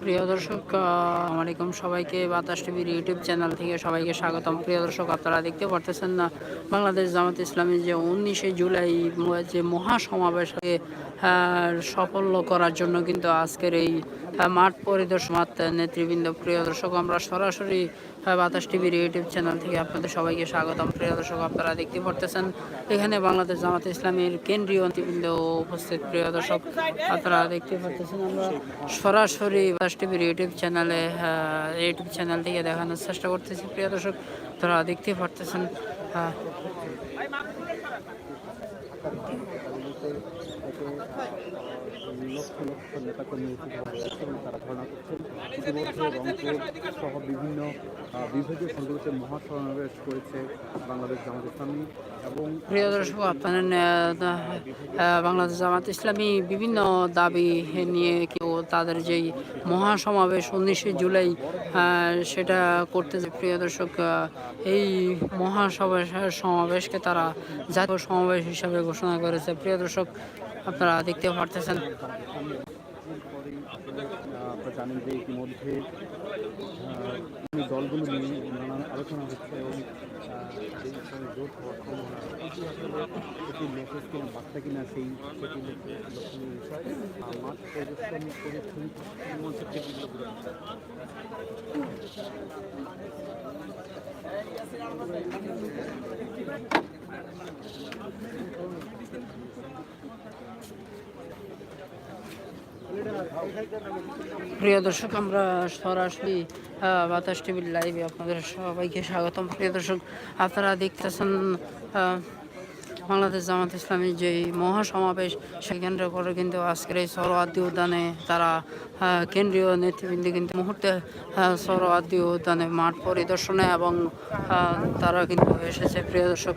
প্রিয় দর্শক আলাইকুম সবাইকে। বাতাস টিভির ইউটিউব চ্যানেল থেকে সবাইকে স্বাগতম। প্রিয় দর্শক আপনারা দেখতে পারতেছেন না বাংলাদেশ জামাত ইসলামী যে উনিশে জুলাই যে মহাসমাবেশকে আহ, সফল করার জন্য কিন্তু আজকের এই মাঠ পরিদর্শন নেতৃবৃন্দ প্রিয় দর্শক আমরা সরাসরি বাতাস টিভির ইউটিউব চ্যানেল থেকে আপনাদের সবাইকে স্বাগতম। প্রিয় দর্শক আপনারা দেখতে পারতেছেন এখানে বাংলাদেশ জামাত ইসলামের কেন্দ্রীয় নেতৃবৃন্দ উপস্থিত। প্রিয় দর্শক আপনারা দেখতে পাচ্ছেন আমরা সরাসরি বাস টিভির ইউটিউব চ্যানেলে ইউটিউব চ্যানেল থেকে দেখানোর চেষ্টা করতেছি। প্রিয় দর্শক, তারা দেখতেই পারতেছেন লক্ষ লক্ষ নেতাকর্মী তারা ধারণা করছেন সহ বিভিন্ন বিভাগীয় সংগঠনে মহাসমাবেশ করেছে বাংলাদেশ জামাত ইসলামী এবং প্রিয় দর্শক বাংলাদেশ জামাত ইসলামী বিভিন্ন দাবি নিয়ে কেউ তাদের যেই মহাসমাবেশ উনিশে জুলাই সেটা করতে প্রিয় দর্শক এই মহাসমাবেশ সমাবেশকে তারা জাতীয় সমাবেশ হিসাবে ঘোষণা করেছে। প্রিয় দর্শক, আপনারা দেখতে পারতেছেন। জানেন যে ইতিমধ্যে দলগুলো নিয়ে নানান আলোচনা হচ্ছে এবং এই সময় জোট হওয়ার সম্ভাবনা এটি মেসেজ কিনা বার্তা কিনা সেই সেটি লক্ষণীয় বিষয় মাঠ প্রদর্শন করেছেন মঞ্চের প্রিয় দর্শক, আমরা সরাসরি বাতাস টিভির লাইভে আপনাদের সবাইকে স্বাগতম। প্রিয় দর্শক, আপনারা দেখতেছেন বাংলাদেশ জামাত ইসলামী যে মহাসমাবেশ সেখানটা করে কিন্তু আজকের এই সরোয়াদি উদ্যানে তারা কেন্দ্রীয় নেতৃবৃন্দ কিন্তু মুহূর্তে সরোয়াদি উদ্যানে মাঠ পরিদর্শনে এবং তারা কিন্তু এসেছে। প্রিয় দর্শক